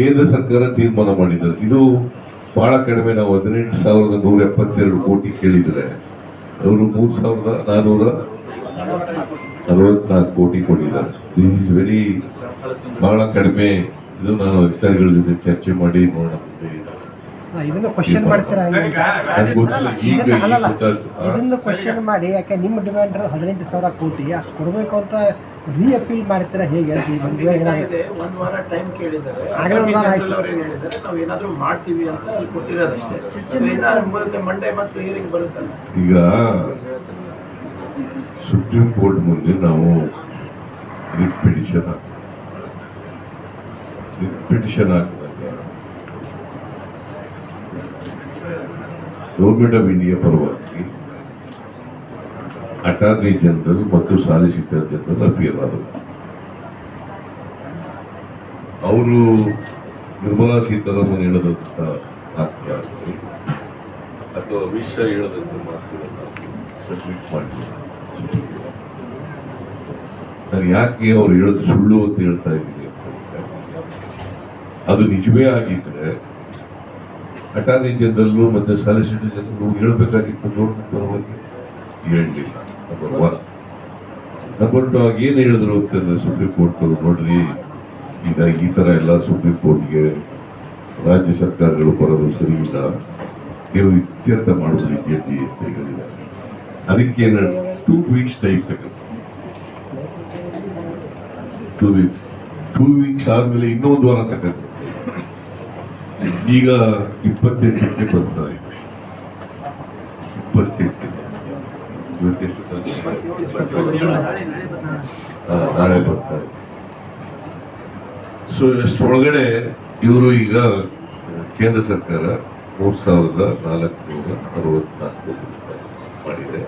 ಕೇಂದ್ರ ಸರ್ಕಾರ ತೀರ್ಮಾನ ಮಾಡಿದ್ದಾರೆ. ಇದು ಬಹಳ ಕಡಿಮೆ. ನಾವು ಹದಿನೆಂಟು ಸಾವಿರದ ನೂರ ಎಪ್ಪತ್ತೆರಡು ಕೋಟಿ ಕೇಳಿದರೆ ಅವರು ಮೂರು ಸಾವಿರದ ನಾನ್ನೂರ ಅರವತ್ನಾಲ್ಕು ಕೋಟಿ ಕೊಟ್ಟಿದ್ದಾರೆ. ದಿಸ್ ಇಸ್ ವೆರಿ ಬಹಳ ಕಡಿಮೆ. ಇದು ನಾನು ಅಧಿಕಾರಿಗಳ ಜೊತೆ ಚರ್ಚೆ ಮಾಡಿ ನೋಡೋಣ ಈಗ? ಕ್ವಶನ್ ಮಾಡಿ ಯಾಕೆ ನಿಮ್ಮ ಡಿಮ್ಯಾಂಡ್ ಹದಿನೆಂಟು ಸಾವಿರ ಕೋಟಿ ಅಷ್ಟು ಕೊಡಬೇಕು ಅಂತ ರೀ ಅಪೀಲ್ ಮಾಡ್ತೀರಾ ಹೇಗೆ ಅಂತ ಈಗ ಒಂದು ವೇಳೆ ವಾರ ಟೈಮ್ ಕೇಳಿದ್ದಾರೆ. ಆಗಲೇ ಒಂದ್ ವಾರ ಆಯ್ತು. ಅವ್ರು ಏನ್ ಹೇಳಿದ್ದಾರೆ? ನಾವು ಏನಾದ್ರೂ ಮಾಡ್ತೀವಿ ಅಂತ ಅಲ್ಲಿ ಕೊಟ್ಟಿರೋದಷ್ಟೇ. ಏನಾದ್ರು ಮುಂದೆ ಮಂಡೇ ಮತ್ತು ಏರಿಗೆ ಬರುತ್ತಲ್ಲ. ಈಗ ಸುಪ್ರೀಂ ಕೋರ್ಟ್ ಮುಂದೆ ನಾವು ರಿಟ್ ಪಿಟಿಷನ್ ರಿಟ್ ಪಿಟಿಷನ್ ಹಾಕಿದಾಗ ಗೌರ್ಮೆಂಟ್ ಆಫ್ ಇಂಡಿಯಾ ಪರವಾಗಿ ಅಟಾರ್ನಿ ಜನರಲ್ ಮತ್ತು ಸಾಲಿಸಿಟರ್ ಜನರಲ್ ಅಪಿಯರ್ ಆದರು ಅವರು ನಿರ್ಮಲಾ ಸೀತಾರಾಮನ್ ಹೇಳಿದಂಥ ಮಾತುಗಳಾಗಲಿ ಅಥವಾ ಅಮಿತ್ ಶಾ ಹೇಳದಂಥ ಮಾತುಗಳನ್ನು ಸಬ್ಮಿಟ್ ಮಾಡಿಲ್ಲ. ನಾನು ಯಾಕೆ ಅವ್ರು ಹೇಳೋದು ಸುಳ್ಳು ಅಂತ ಹೇಳ್ತಾ ಇದ್ದೀನಿ ಅಂತಂದ್ರೆ, ಅದು ನಿಜವೇ ಆಗಿದ್ರೆ ಅಟಾರ್ನಿ ಜನರಲ್ ಮತ್ತು ಸಾಲಿಸಿಟರ್ ಜನರಲ್ ಹೇಳಬೇಕಾಗಿತ್ತು ಗೌರ್ಮೆಂಟ್ ಪರವಾಗಿ ಹೇಳಲಿಲ್ಲ. ನಂಬರ್ ಒನ್ ನಂಬರ್ ಟು ಆಗ ಏನು ಹೇಳಿದ್ರು ಅಂತಂದ್ರೆ ಸುಪ್ರೀಂ ಕೋರ್ಟ್ ನೋಡ್ರಿ, ಈಗ ಈ ತರ ಎಲ್ಲ ಸುಪ್ರೀಂ ಕೋರ್ಟ್ಗೆ ರಾಜ್ಯ ಸರ್ಕಾರಗಳು ಬರೋದು ಸರಿ ಇಲ್ಲ. ನೀವು ಇತ್ಯರ್ಥ ಮಾಡಬೇಡಿ ಅಂತ ಹೇಳಿದ್ದಾರೆ. ಅದಕ್ಕೆ ಟೂ ವೀಕ್ಸ್ ಟೈಮ್ ತಗೊಂಡು ಟೂ ವೀಕ್ಸ್ ಟೂ ವೀಕ್ಸ್ ಆದ್ಮೇಲೆ ಇನ್ನೊಂದು ವಾರ ತಗೊಂಡು ಈಗ ಇಪ್ಪತ್ತೆಂಟಕ್ಕೆ ಬರ್ತಾ ಇದೆ. ಇಪ್ಪತ್ತೆಂಟು ನಾಳೆ ಬರ್ತಾ ಇದೆ ಸೊ ಎಷ್ಟೊಳಗಡೆ ಇವರು ಈಗ ಕೇಂದ್ರ ಸರ್ಕಾರ ಮೂರು ಸಾವಿರದ ನಾಲ್ಕುನೂರ ಅರವತ್ನಾಲ್ಕು ರೂಪಾಯಿ ಮಾಡಿದೆ.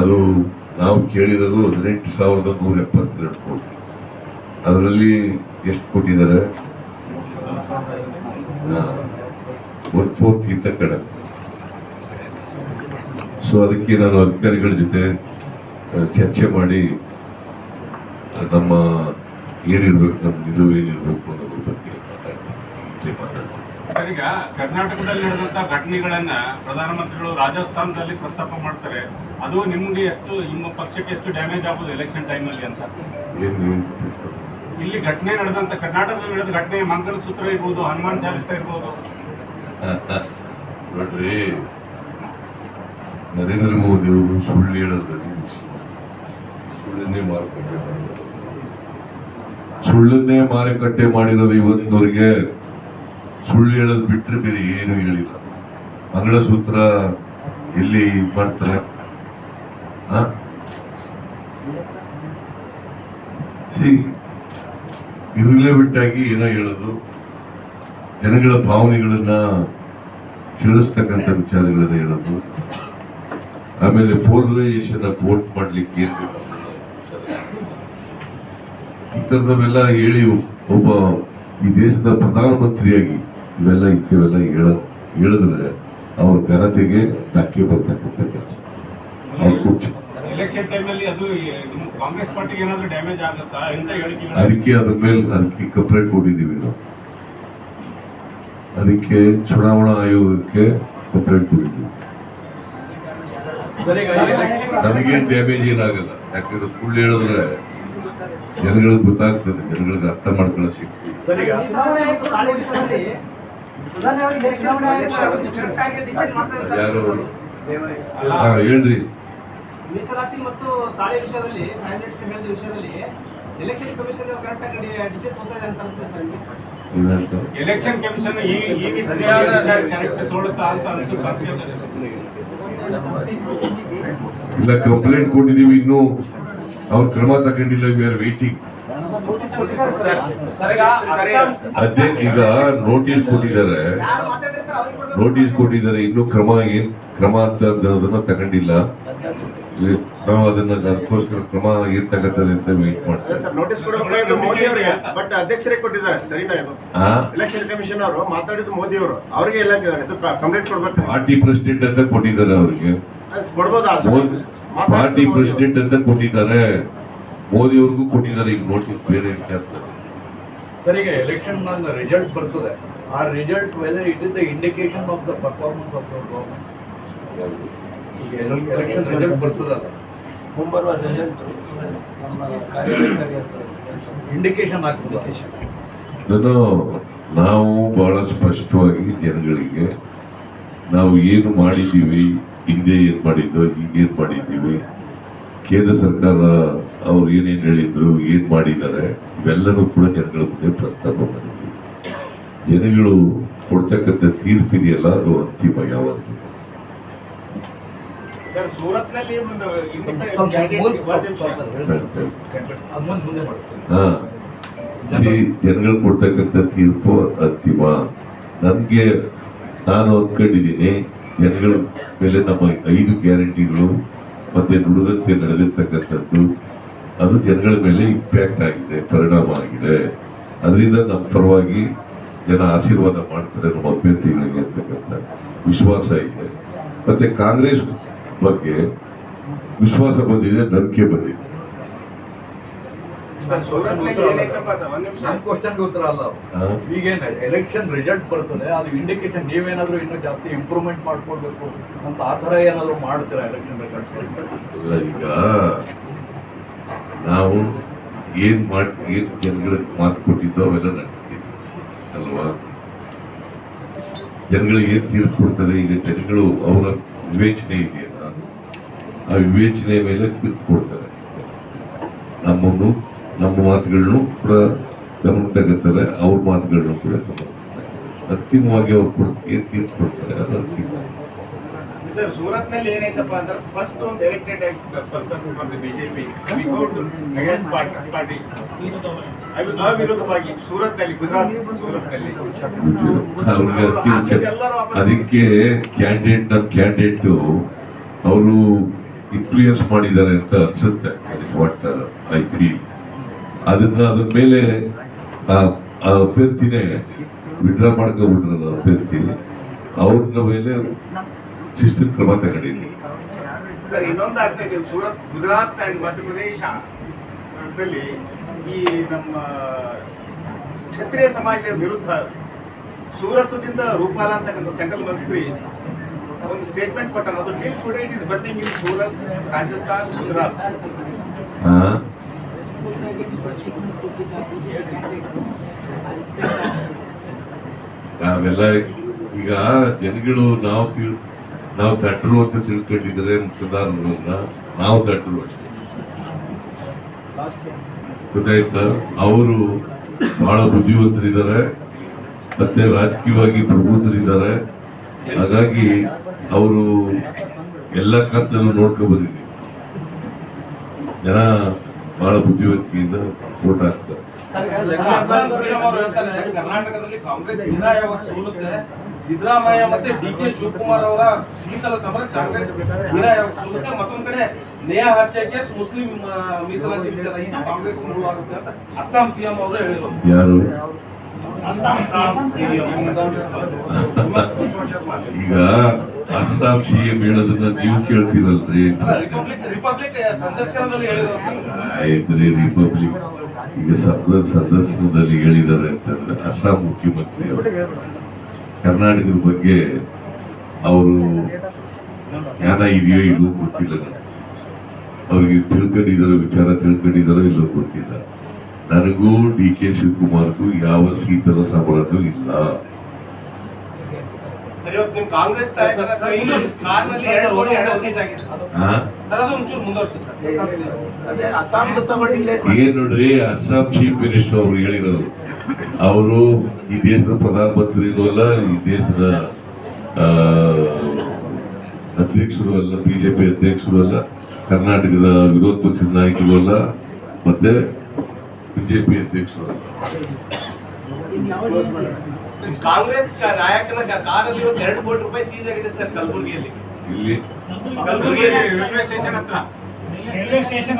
ಅದು ನಾವು ಕೇಳಿರೋದು ಹದಿನೆಂಟು ಸಾವಿರದ ನೂರ ಎಪ್ಪತ್ತೆರಡು ಕೋಟಿ. ಅದರಲ್ಲಿ ಎಷ್ಟು ಕೊಟ್ಟಿದ್ದಾರೆ ಒನ್ ಫೋರ್ತ್ಗಿಂತ ಕಡಿಮೆ. ಸೊ ಅದಕ್ಕೆ ನಾನು ಅಧಿಕಾರಿಗಳ ಜೊತೆ ಚರ್ಚೆ ಮಾಡಿ ನಮ್ಮ ಏನಿರ್ಬೇಕು ನಮ್ಮ ನಿಲುವು ಏನಿರ್ಬೇಕು ಅನ್ನೋದ್ರ ಬಗ್ಗೆ ಮಾತಾಡ್ತೀನಿ. ಈಗ ಕರ್ನಾಟಕದಲ್ಲಿ ನಡೆದಂತ ಘಟನೆಗಳನ್ನ ಪ್ರಧಾನಮಂತ್ರಿಗಳು ರಾಜಸ್ಥಾನದಲ್ಲಿ ಪ್ರಸ್ತಾಪ ಮಾಡ್ತಾರೆ. ಅದು ನಿಮ್ಗೆ ಎಷ್ಟು ನಿಮ್ಮ ಪಕ್ಷಕ್ಕೆ ಎಷ್ಟು ಡ್ಯಾಮೇಜ್ ಆಗ್ಬೋದು ಎಲೆಕ್ಷನ್ ಟೈಮಲ್ಲಿ ಅಂತ? ಇಲ್ಲಿ ಘಟನೆ ನಡೆದಂತ ಕರ್ನಾಟಕದಲ್ಲಿ ನಡೆದ ಘಟನೆ ಮಂಗಲಸೂತ್ರ ಇರ್ಬೋದು ಹನುಮಾನ್ ಚಾಲಿಸ ಇರ್ಬೋದು. ನೋಡ್ರಿ ನರೇಂದ್ರ ಮೋದಿ ಅವರು ಸುಳ್ಳು ಹೇಳೋದ್ರಲ್ಲಿ. ಸುಳ್ಳನ್ನೇ ಮಾರುಕಟ್ಟೆ ಮಾಡಿರೋದು. ಸುಳ್ಳನ್ನೇ ಮಾರುಕಟ್ಟೆ ಮಾಡಿರೋದು ಇವತ್ತಿನವರಿಗೆ ಸುಳ್ಳು ಹೇಳೋದು ಬಿಟ್ಟರೆ ಬೇರೆ ಏನು ಹೇಳಿಲ್ಲ. ಮಂಗಳಸೂತ್ರ ಎಲ್ಲಿ ಇದ್ ಮಾಡ್ತಾರೆ? ಸಿ ಆಗಿ ಏನೋ ಹೇಳೋದು. ಜನಗಳ ಭಾವನೆಗಳನ್ನ ತಿಳಿಸ್ತಕ್ಕಂಥ ವಿಚಾರಗಳನ್ನ ಹೇಳೋದು. ಆಮೇಲೆ ಪೋಲರೈಸೇಷನ್ ವೋಟ್ ಮಾಡ್ಲಿಕ್ಕೆ. ಈ ತರದವೆಲ್ಲ ಹೇಳಿ ಒಬ್ಬ ಈ ದೇಶದ ಪ್ರಧಾನಮಂತ್ರಿಯಾಗಿ ಇವೆಲ್ಲ ಇಂಥವೆಲ್ಲ ಹೇಳ ಹೇಳಿದ್ರೆ ಅವ್ರ ಘನತೆಗೆ ಧಕ್ಕೆ ಬರ್ತಕ್ಕಂಥ ಕೆಲಸ. ಅವ್ರ ಕುರ್ಚಿ. ಅದಕ್ಕೆ ಅದ್ರ ಮೇಲೆ ಅದಕ್ಕೆ ಕಂಪ್ಲೇಂಟ್ ಕೊಟ್ಟಿದ್ದೀವಿ ನಾವು. ಅದಕ್ಕೆ ಚುನಾವಣಾ ಆಯೋಗಕ್ಕೆ ಕಂಪ್ಲೇಂಟ್ ಕೊಟ್ಟಿದ್ದೀವಿ. ನಮಗೇನು ಡ್ಯಾಮೇಜ್ ಏನಾಗಲ್ಲ ಯಾಕಂದ್ರೆ ಸುಳ್ಳು ಹೇಳಿದ್ರೆ ಜನಗಳಿಗೆ ಗೊತ್ತಾಗ್ತದೆ ಜನಗಳಿಗೆ ಅರ್ಥ ಮಾಡ್ಕೊಳ್ಳೋ ಶಕ್ತಿ. ಯಾರು? ಹಾ ಹೇಳ್ರಿ. ಮೀಸಲಾತಿ ಮತ್ತು ತಾಳೆ ವಿಷಯದಲ್ಲಿ ಪ್ರೈಮ್ ಮಿನಿಸ್ಟರ್ ಹೇಳಿದ ವಿಷಯದಲ್ಲಿ ಎಲೆಕ್ಷನ್ ಕಮಿಷನ್ ಕರೆಕ್ಟ್ ಆಗಿ ಡಿಸಿಷನ್ ತಗೋತಾ ಅಂತ ಅನಿಸ್ತದೆ ಸರ್ ನಿಮ್ಗೆ? ಎಲೆಕ್ಷನ್ ಕಮಿಷನ್ ಈ ಈ ಕರೆಕ್ಟ್ ತೋಳುತ್ತಾ ಅಂತ ಅನ್ಸುತ್ತೆ? ಇಲ್ಲ ಕಂಪ್ಲೇಂಟ್ ಕೊಟ್ಟಿದ್ದೀವಿ ಇನ್ನೂ. ಅವ್ರು ಕ್ರಮ ತಗೊಂಡಿಲ್ಲ ವಿ ಆರ್ ವೇಟಿಂಗ್ ಅದೇ, ಈಗ ನೋಟಿಸ್ ಕೊಟ್ಟಿದ್ದಾರೆ. ನೋಟಿಸ್ ಕೊಟ್ಟಿದ್ದಾರೆ, ಇನ್ನೂ ಕ್ರಮ ಏನ್ ಕ್ರಮ ಅಂತ ತಗೊಂಡಿಲ್ಲ. ನಾವು ಅದನ್ನ ಅದಕ್ಕೋಸ್ಕರ ಕ್ರಮ ಇರ್ತಕ್ಕಂಥದ್ದು ಅಂತ ವೇಟ್ ಮಾಡ್ತಾರೆ ಸರ್ ನೋಟಿಸ್ ಕೊಡಬೇಕು ಮೋದಿ ಅವರಿಗೆ ಬಟ್ ಅಧ್ಯಕ್ಷರಿಗೆ ಕೊಟ್ಟಿದ್ದಾರೆ ಸರಿನಾ ಇದು? ಆ? ಎಲೆಕ್ಷನ್ ಕಮಿಷನ್ ಅವರು ಮಾತಾಡಿದ್ದು ಮೋದಿ ಅವರು ಅವರಿಗೆ ಎಲ್ಲ ಇದು ಕಂಪ್ಲೇಂಟ್ ಕೊಡ್ಬೇಕು. ಪಾರ್ಟಿ ಪ್ರೆಸಿಡೆಂಟ್ ಅಂತ ಕೊಟ್ಟಿದ್ದಾರೆ ಅವ್ರಿಗೆ. ಪಾರ್ಟಿ. ಪ್ರೆಸಿಡೆಂಟ್ ಅಂತ ಕೊಟ್ಟಿದ್ದಾರೆ. ಮೋದಿ ಅವ್ರಿಗೂ ಕೊಟ್ಟಿದ್ದಾರೆ ಈಗ ನೋಟಿಸ್ ಬೇರೆ ವಿಚಾರ ಸರ್ ಈಗ ಎಲೆಕ್ಷನ್ ರಿಸಲ್ಟ್ ಬರ್ತದೆ. ಆ result whether it is the indication of the performance of the government election result ಬರ್ತದಲ್ಲ. ಮುಂಬರುವ ರಿಸಲ್ಟ್ ನಮ್ಮ ಇಂಡಿಕೇಶನ್ ನಾನು ನಾವು ಬಹಳ ಸ್ಪಷ್ಟವಾಗಿ ಜನಗಳಿಗೆ ನಾವು ಏನು ಮಾಡಿದ್ದೀವಿ ಹಿಂದೆ ಏನು ಮಾಡಿದ್ದೋ ಈಗೇನು ಮಾಡಿದ್ದೀವಿ ಕೇಂದ್ರ ಸರ್ಕಾರ ಅವ್ರು ಏನೇನು ಹೇಳಿದ್ರು ಏನು ಮಾಡಿದ್ದಾರೆ ಇವೆಲ್ಲರೂ ಕೂಡ ಜನಗಳ ಮುಂದೆ ಪ್ರಸ್ತಾಪ ಮಾಡಿದ್ದೀವಿ. ಜನಗಳು ಕೊಡ್ತಕ್ಕಂಥ ತೀರ್ಪಿದೆಯಲ್ಲ ಅದು ಅಂತಿಮ ಯಾವಾಗಲೂ ಸರ್ ಸೂರತ್ನಲ್ಲಿ ಒಂದು ಸ್ವಲ್ಪ independent ಮೂಲ candidate ಒಂದ್ ನಿಮಿಷ. ಹೇಳ್ತಾ ಇದ್ದೀನಿ. ಅದ್ ಮುಂದೆ ಮುಂದೆ ಮಾಡ್ತೀನಿ. ಹಾ. ಸಿ ಜನಗಳು ಕೊಡ್ತಕ್ಕಂಥ ತೀರ್ಪು ಅಂತಿಮ. ನನಗೆ ನಾನು ಅಂದ್ಕೊಂಡಿದ್ದೀನಿ ಜನಗಳ ಮೇಲೆ ನಮ್ಮ ಐದು ಗ್ಯಾರಂಟಿಗಳು ಮತ್ತೆ ನುಡಿದಂತೆ ನಡೆದಿರ್ತಕ್ಕಂಥದ್ದು ಅದು ಜನಗಳ ಮೇಲೆ ಇಂಪ್ಯಾಕ್ಟ್ ಆಗಿದೆ ಪರಿಣಾಮ ಆಗಿದೆ. ಅದರಿಂದ ನಮ್ಮ ಪರವಾಗಿ ಜನ ಆಶೀರ್ವಾದ ಮಾಡ್ತಾರೆ ನಮ್ಮ ಅಭ್ಯರ್ಥಿಗಳಿಗೆ ಅಂತಕ್ಕಂಥ ವಿಶ್ವಾಸ ಇದೆ. ಮತ್ತೆ ಕಾಂಗ್ರೆಸ್ ಬಗ್ಗೆ ವಿಶ್ವಾಸ ಬಂದಿದೆ ನಂಬಿಕೆ ಬಂದಿದೆ. ಉತ್ತರ ಅಲ್ಲ. ಹಾ? ಈಗೇನು ಎಲೆಕ್ಷನ್ ರಿಸಲ್ಟ್ ಬರ್ತದೆ ಅದು ಇಂಡಿಕೇಶನ್ ನೀವೇನಾದ್ರೂ ಇನ್ನೂ ಜಾಸ್ತಿ ಇಂಪ್ರೂವ್ಮೆಂಟ್ ಮಾಡ್ಕೊಳ್ಬೇಕು ಅಂತ ಆ ಥರ ಏನಾದರೂ ಮಾಡ್ತೀರಾ ಎಲೆಕ್ಷನ್ ರಿಸಲ್ಟ್ ಈಗ ನಾವು ಏನು ಮಾಡ್ ಏನ್ ಜನಗಳಿಗೆ ಮಾತು ಕೊಟ್ಟಿದ್ದೋ ಅವೆಲ್ಲ ನಡ್ಕೊಂಡಿದ್ವಿ ಅಲ್ವಾ? ಜನಗಳಿಗೆ ಏನ್ ತೀರ್ಪು ಕೊಡ್ತಾರೆ ಈಗ ಜನಗಳು ಅವರ ವಿವೇಚನೆ ಇದೆಯಲ್ಲ ಆ ವಿವೇಚನೆ ಮೇಲೆ ತೀರ್ಪು ಕೊಡ್ತಾರೆ ನಮ್ಮನ್ನು ನಮ್ಮ ಮಾತುಗಳನ್ನು ಕೂಡ ಗಮನ ತಗೋತಾರೆ ಅವ್ರ ಮಾತುಗಳನ್ನು ಕೂಡ ಗಮನ. ಅಂತಿಮವಾಗಿ ಅವ್ರು ಕೊಡ್ತೀವಿ ತೀರ್ಪು ಕೊಡ್ತಾರೆ ಅದು ಅಂತಿಮ ಸರ್ ಸೂರತ್ನಲ್ಲಿ ಏನಾಯ್ತಪ್ಪ ಅಂದ್ರೆ ಫಸ್ಟ್ ಒಂದು elected person BJP without against party ಅವಿರೋಧವಾಗಿ ಸೂರತ್ನಲ್ಲಿ ಗುಜರಾತ್ ಸೂರತ್ನಲ್ಲಿ. ಅವ್ರಿಗೆ ಅದಕ್ಕೆ ಅದಕ್ಕೆ ಕ್ಯಾಂಡಿಡೇಟ್ ನಮ್ಮ ಕ್ಯಾಂಡಿಡೇಟ್ ಅವರು ಇನ್ಫ್ಲೂಯೆನ್ಸ್ ಮಾಡಿದ್ದಾರೆ ಅಂತ ಅನ್ಸುತ್ತೆ. ವಾಟ್ ಐ ಫೀಲ್ ಅದನ್ನ ಅದ್ರ ಮೇಲೆ, ಆ ಅಭ್ಯರ್ಥಿನೇ ವಿಡ್ರಾ ಮಾಡ್ಕೊಬಿಟ್ರಲ್ಲ ಅಭ್ಯರ್ಥಿ, ಅವ್ರನ್ನ ಮೇಲೆ ಶಿಸ್ತಿನ ಕ್ರಮ ತಗೊಂಡಿದ್ದೀನಿ. ಸರ್, ಇನ್ನೊಂದು ಆಗ್ತಾ ಇದೆ. ಸೂರತ್, ಗುಜರಾತ್ ಅಂಡ್ ಮಧ್ಯಪ್ರದೇಶದಲ್ಲಿ ಈ ನಮ್ಮ ಕ್ಷತ್ರಿಯ ಸಮಾಜದ ವಿರುದ್ಧ ಸೂರತ್ದಿಂದ ರೂಪಾಲ ಅಂತಕ್ಕಂಥ ಸೆಂಟ್ರಲ್ ಮಂತ್ರಿ ಒಂದು ಸ್ಟೇಟ್ಮೆಂಟ್ ಕೊಟ್ಟಾರ ಅದು bill today it is burning in Surat Rajasthan, Gujarat. ನಾವೆಲ್ಲ ಈಗ ಜನಗಳು ನಾವು ತಿಳ್, ನಾವು ದಟ್ಟರು ಅಂತ ತಿಳ್ಕೊಂಡಿದ್ರೆ ಮತದಾರರನ್ನ ನಾವು ದಟ್ಟರು ಅಷ್ಟೇ. ಗೊತ್ತಾಯ್ತಾ? ಅವರು ಬಹಳ ಬುದ್ಧಿವಂತರಿದ್ದಾರೆ. ಮತ್ತೆ ರಾಜಕೀಯವಾಗಿ ಪ್ರಬುದ್ಧರಿದ್ದಾರೆ. ಹಾಗಾಗಿ ಅವರು ಎಲ್ಲ ಕಾಲದಲ್ಲೂ ನೋಡ್ಕೊಂಡು ಬಂದಿದ್ದೀವಿ ಜನ ಬಹಳ ಬುದ್ಧಿವಂತಿಕೆಯಿಂದ ವೋಟ್ ಹಾಕ್ತಾರೆ ಕರ್ನಾಟಕದಲ್ಲಿ ಕಾಂಗ್ರೆಸ್ ಹೀನಾಯವಾಗಿ ಸೋಲುತ್ತೆ ಸಿದ್ದರಾಮಯ್ಯ ಮತ್ತೆ ಡಿ ಕೆ ಶಿವಕುಮಾರ್ ಅವರ ಶೀತಲ ಸಮರ ಕಾಂಗ್ರೆಸ್ ಹೀನಾಯವಾಗಿ ಸೋಲುತ್ತೆ ಮತ್ತೊಂದ್ ಕಡೆ ನೇಹಾ ಹತ್ಯೆಗೆ ಮುಸ್ಲಿಂ ಮೀಸಲಾತಿ ವಿಚಾರ ಇದು ಕಾಂಗ್ರೆಸ್ ಮೂಲವಾಗುತ್ತೆ ಅಂತ ಅಸ್ಸಾಂ ಸಿಎಂ ಅವರು ಹೇಳಿದ್ರು ಯಾರು. ಈಗ ಅಸ್ಸಾಂ ಸಿ ಎಂ ಹೇಳೋದನ್ನ ನೀವು ಕೇಳ್ತೀರಲ್ರಿ ಆಯ್ತ್ರಿ ರಿಪಬ್ಲಿಕ್ ಈಗ ಸದನ ಸಂದರ್ಶನದಲ್ಲಿ ಹೇಳಿದ್ದಾರೆ ಅಂತಂದ್ರೆ ಅಸ್ಸಾಂ ಮುಖ್ಯಮಂತ್ರಿ ಅವರು. ಕರ್ನಾಟಕದ ಬಗ್ಗೆ ಅವರು ಜ್ಞಾನ ಇದೆಯೋ ಇಲ್ಲೋ ಗೊತ್ತಿಲ್ಲ ಅವ್ರಿಗೆ ತಿಳ್ಕೊಂಡಿದಾರೋ ವಿಚಾರ ತಿಳ್ಕೊಂಡಿದಾರೋ ಇಲ್ಲೋ ಗೊತ್ತಿಲ್ಲ. ನನಗೂ ಡಿ ಕೆ ಶಿವಕುಮಾರ್ಗೂ ಯಾವ ಶೀತಲ ಸಮರನೂ ಇಲ್ಲ. ಏನ್ ನೋಡ್ರಿ ಅಸ್ಸಾಂ ಚೀಫ್ ಮಿನಿಸ್ಟರ್ ಅವರು ಹೇಳಿರೋದು. ಅವರು ಈ ದೇಶದ ಪ್ರಧಾನಮಂತ್ರಿನೂ ಅಲ್ಲ ಈ ದೇಶದ ಅಧ್ಯಕ್ಷರು ಅಲ್ಲ ಬಿಜೆಪಿ ಅಧ್ಯಕ್ಷರು ಅಲ್ಲ ಕರ್ನಾಟಕದ ವಿರೋಧ ಪಕ್ಷದ ನಾಯಕರು ಅಲ್ಲ ಮತ್ತೆ ಬಿಜೆಪಿ ಅಧ್ಯಕ್ಷರು ಅಲ್ಲ. ಕಾಂಗ್ರೆಸ್ ನಾಯಕನ ಕಾರಲ್ಲಿ ಇವತ್ತು ಎರಡು ಕೋಟಿ ರೂಪಾಯಿ ಸೀಸ್ ಆಗಿದೆ ಸರ್ ಕಲಬುರಗಿಯಲ್ಲಿ. ಇಲ್ಲಿ? ಕಲಬುರಗಿಯಲ್ಲಿ ರೈಲ್ವೆ ಸ್ಟೇಷನ್ ಹತ್ರ. ಸ್ಟೇಷನ್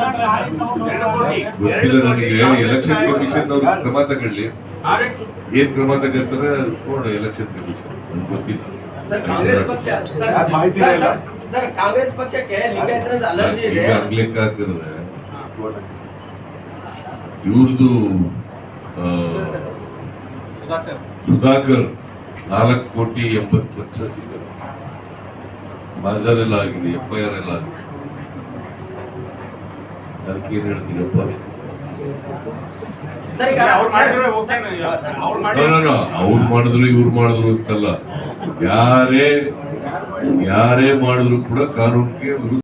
ಕೋಟಿ. ಗೊತ್ತಿಲ್ಲ ನನಗೆ. ಎಲೆಕ್ಷನ್ ಕಮಿಷನ್ ಅವ್ರಿಗೆ ಕ್ರಮ ತಗೊಳ್ಳಿ. ಏನ್ ಕ್ರಮ ತಗೊಳ್ತಾರೆ ನೋಡ ಎಲೆಕ್ಷನ್ ಕಮಿಷನ್ ನನ್ಗೆ ಗೊತ್ತಿಲ್ಲ. ಸರ್ ಕಾಂಗ್ರೆಸ್ ಪಕ್ಷ ಸರ್ ಮಾಹಿತಿ ಸರ್, ಇಲ್ಲ. ಸರ್ ಕಾಂಗ್ರೆಸ್ ಪಕ್ಷಕ್ಕೆ ಇವ್ರದ್ದು ಸುಧಾಕರ್ ನಾಲ್ಕು ಕೋಟಿ ಎಂಬತ್ತು ಲಕ್ಷ ಸಿಗಲ್ಲ. ಮಾಜರ್ ಎಲ್ಲ ಆಗಿದೆ. ಎಫ್ ಐ ಆರ್ ಎಲ್ಲ ಆಗಿದೆ ಅದಕ್ಕೆ ಏನ್ ಹೇಳ್ತೀನಪ್ಪ ಅವ್ರು ಮಾಡಿದ್ರು ಇವ್ರು ಮಾಡಿದ್ರು ಅಂತಲ್ಲ. ಯಾರೇ ಯಾರೇ ಮಾಡಿದ್ರು ಕೂಡ ಕಾನೂನಿಗೆ ವಿರುದ್ಧ